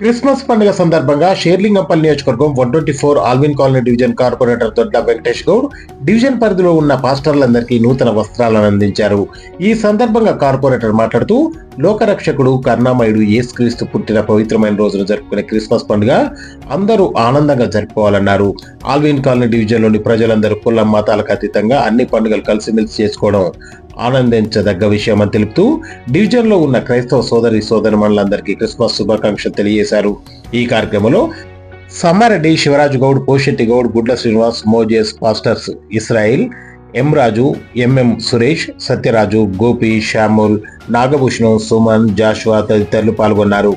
Christmas పండుగ సందర్భంగా షేర్లింగంపల్లి నియోజకవర్గం one twenty four Allwyn colony division corporator Dodda Venkatesh Goud division పరిధిలో ఉన్న పాస్టర్లందరికీ నూతన వస్త్రాలను అందించారు. ఈ సందర్భంగా కార్పొరేటర్ మాట్లాడుతూ లోకరక్షకుడు కర్ణామయుడు యేసుక్రీస్తు పుట్టిన పవిత్రమైన రోజున జరుపుకునే క్రిస్మస్ పండుగ అందరూ ఆనందంగా జరుపుకోవాలన్నారు. ఆల్విన్ కాలనీ డివిజన్లోని ప్రజలందరూ కుల మతాలకు అతీతంగా అన్ని పండుగలు కలిసిమెలిసి చేసుకోవడం ఆనందించదగ్గ విషయమని తెలుపుతూ డివిజన్లో ఉన్న క్రైస్తవ సోదరి సోదరిమణులందరికీ క్రిస్మస్ శుభాకాంక్షలు తెలియజేశారు. ఈ కార్యక్రమంలో Sammareddy Shivaraju Goud Poshetti Goud Gudla Srinivas Moses pastors Israel M. Raju MM Suresh Satyaraju Gopi Samuel Nagabhushanam Suman Joshua తదితరులు పాల్గొన్నారు.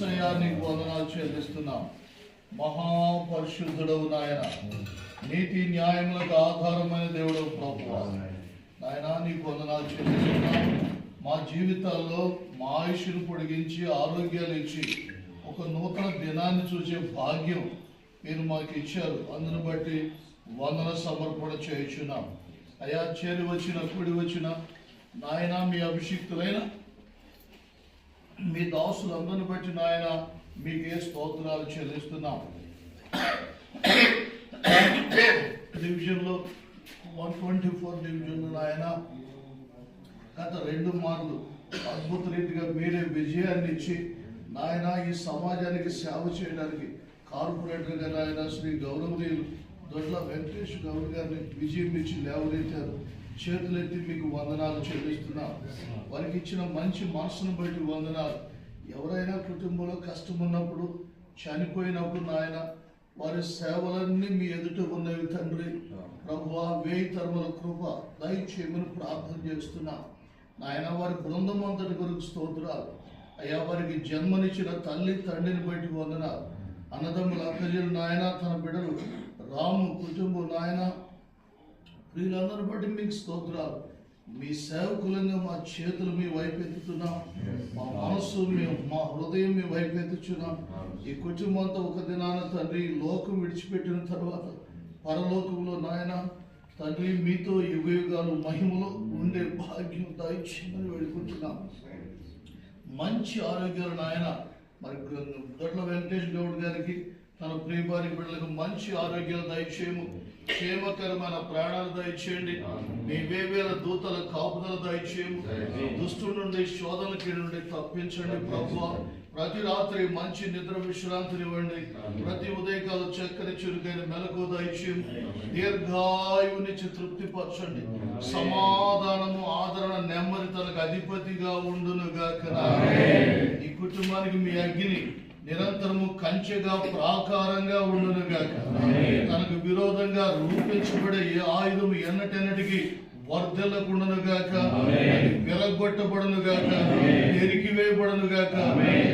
యేసయ్యా నీకు వందనాలు చెల్లిస్తున్నాం. మహాపరిశుద్ధుడవు నాయన. నీతి న్యాయములకు ఆధారమైన దేవుడు ప్రభు నాయన నీకు వందనాలు చెల్లిస్తున్నాం. మా జీవితాల్లో మా ఆయుష్ను పొడిగించి ఆరోగ్యాలు ఇచ్చి ఒక నూతన దినాన్ని చూసే భాగ్యం మీరు మాకు ఇచ్చారు. అందును బట్టి వందన సమర్పణ చేయుచున్నాం. అయా చేరి వచ్చిన కుడి వచ్చిన నాయన మీ అభిషిక్తులైన మీ దాసులందరిని బట్టి నాయన మీకే స్తోత్రాలు చెల్లిస్తున్నాం డివిజన్లో వన్ ట్వంటీ ఫోర్ డివిజన్లో నాయన గత రెండు మార్లు అద్భుత రీతిగా మీరే విజయాన్ని ఇచ్చి నాయన ఈ సమాజానికి సేవ చేయడానికి కార్పొరేటర్గా నాయన శ్రీ గౌరవనీయులు దొడ్ల వెంకటేష్ గౌడ్ గారిని విజయం ఇచ్చి లేవనెత్తారు. చేతులెత్తి మీకు వందనాలు చెల్లిస్తున్నాం. వారికి ఇచ్చిన మంచి మనసును బట్టి వందనాలు. ఎవరైనా కుటుంబంలో కష్టం ఉన్నప్పుడు చనిపోయినప్పుడు నాయన వారి సేవలన్నీ మీ ఎదుట ఉన్నవి తండ్రి. ప్రభువా వేయి తరముల కృప దయచేయమని ప్రార్థన చేస్తున్నా. నాయన వారి బృందం అంతటి కొరకు స్తోత్రాలు. అయ్యా వారికి జన్మనిచ్చిన తల్లి తండ్రిని బట్టి వందనాలు. అన్నదమ్ముల అక్కజలు నాయన తన బిడ్డలు రాము కుటుంబం నాయన వీళ్ళందరిని బట్టి మీకు స్తోత్రాలు. మీ సేవకులంగా మా చేతులు మీ వైపు ఎత్తుతున్నాం. మా మనస్సు మీ మా హృదయం మీ వైపు ఎత్తుచున్నాం. ఈ కుటుంబం అంతా ఒక దినాన తండ్రి లోకం విడిచిపెట్టిన తర్వాత పరలోకంలో నాయన తండ్రి మీతో యుగ యుగాలు మహిమలో ఉండే భాగ్యం దయచేయమని వేడుకుంటున్నాం. మంచి ఆరోగ్యాలు నాయన. మరి దొడ్ల వెంకటేష్ గౌడ్ గారికి తన ప్రియవారి బిడ్డలకు మంచి ఆరోగ్యాలు దయచేయము. క్షేమకరమైన ప్రాణాలు దయచేయండి. మీ వేవేల దూతల కాపుదల దయచేయము. దుష్టు నుండి శోధనకి నుండి తప్పించండి ప్రభు. ప్రతి రాత్రి మంచి నిద్ర విశ్రాంతినివ్వండి ప్రతి ఉదయకాల చక్కని చురుకైన మెలకు దయచేయము. దీర్ఘాయునిచ్చి తృప్తిపరచండి. సమాధానము ఆదరణ నెమ్మది తనకు అధిపతిగా ఉండును గాక ఈ కుటుంబానికి మీ అగ్ని నిరంతరము కంచెగా ప్రాకారంగా ఉండును గాక. తనకు విరోధంగా రూపించబడే ఏ ఆయుధం ఎన్నటెన్నటికి వర్ధలకుండును గాక. విరగొట్టబడును గాక. గాక.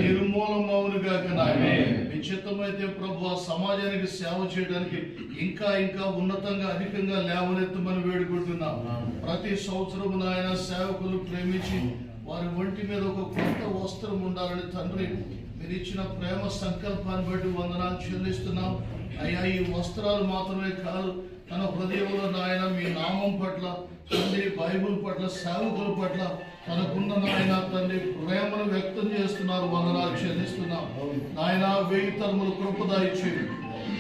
నిర్మూలమవును గాక నాయన. మీ చిత్తమైతే ప్రభు ఆ సమాజానికి సేవ చేయడానికి ఇంకా ఇంకా ఉన్నతంగా అధికంగా లేవనెత్తమని వేడుకుంటున్నాం. ప్రతి సంవత్సరం నాయన సేవకులు ప్రేమించి వారి ఒంటి మీద ఒక కొత్త వస్త్రం ఉండాలని తండ్రి మీరు ఇచ్చిన ప్రేమ సంకల్పాన్ని బట్టి వందనాలు చెల్లిస్తున్నాం. అయ్యా ఈ వస్త్రాలు మాత్రమే కాదు తన హృదయంలో నాయన మీ నామం పట్ల తండ్రి బైబుల్ పట్ల సేవకుల పట్ల తనకున్న నాయన తండ్రి ప్రేమను వ్యక్తం చేస్తున్నారు. వందనాలు చెల్లిస్తున్నాం. నాయన వెయ్యి తరములు కృప దాయిచ్చేది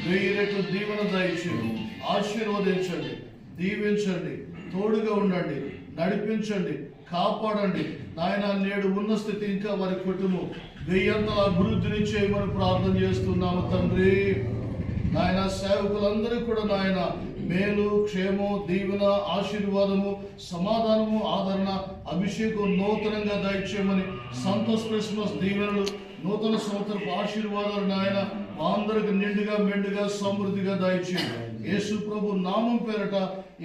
వెయ్యి రెట్లు దీవెన దాయిచ్చేది ఆశీర్వదించండి. దీవించండి. తోడుగా ఉండండి. నడిపించండి. కాపాడండి. నాయన నేడు ఉన్న స్థితి ఇంకా వారి కుటుంబం వెయ్యంతల అభివృద్ధిని చేయమని ప్రార్థన చేస్తున్నాము తండ్రి. నాయన సేవకులందరూ కూడా నాయన మేలు క్షేమం దీవెన ఆశీర్వాదము సమాధానము ఆదరణ అభిషేకం నూతనంగా దయచేయమని సంతోష్ క్రిస్మస్ దీవెనలు నూతన సంవత్సరపు ఆశీర్వాదాలు నాయన మా అందరికి నిండుగా మెండుగా సమృద్ధిగా దయచేయండి. యేసు ప్రభు నామం పేరట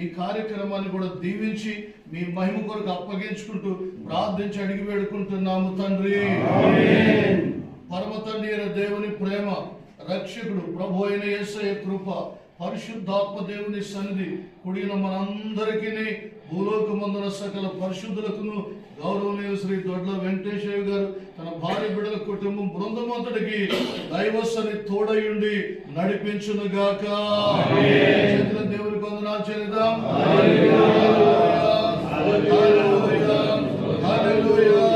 ఈ కార్యక్రమాన్ని కూడా దీవించి మీ మహిమ కొరకు అప్పగించుకుంటూ ప్రార్థించి అడిగి వేడుకుంటున్నాము తండ్రి. పరమ తండ్రి అయిన దేవుని ప్రేమ రక్షకుడు ప్రభు అయిన యేసయ్య కృప పరిశుద్ధాత్మ దేవుని సన్నిధి కుడిన మనందరికీ భూలోకమందున సకల పరిశుద్ధులకును గౌరవనీయ శ్రీ దొడ్ల వెంకటేశ్వర గారు తన భార్య బిడ్డల కుటుంబం బృందమంతటికి దైవస్సని తోడయుండి నడిపించును గాక చేతుల దేవుని వందనాలు చెల్లిదాం Hallelujah. Hallelujah.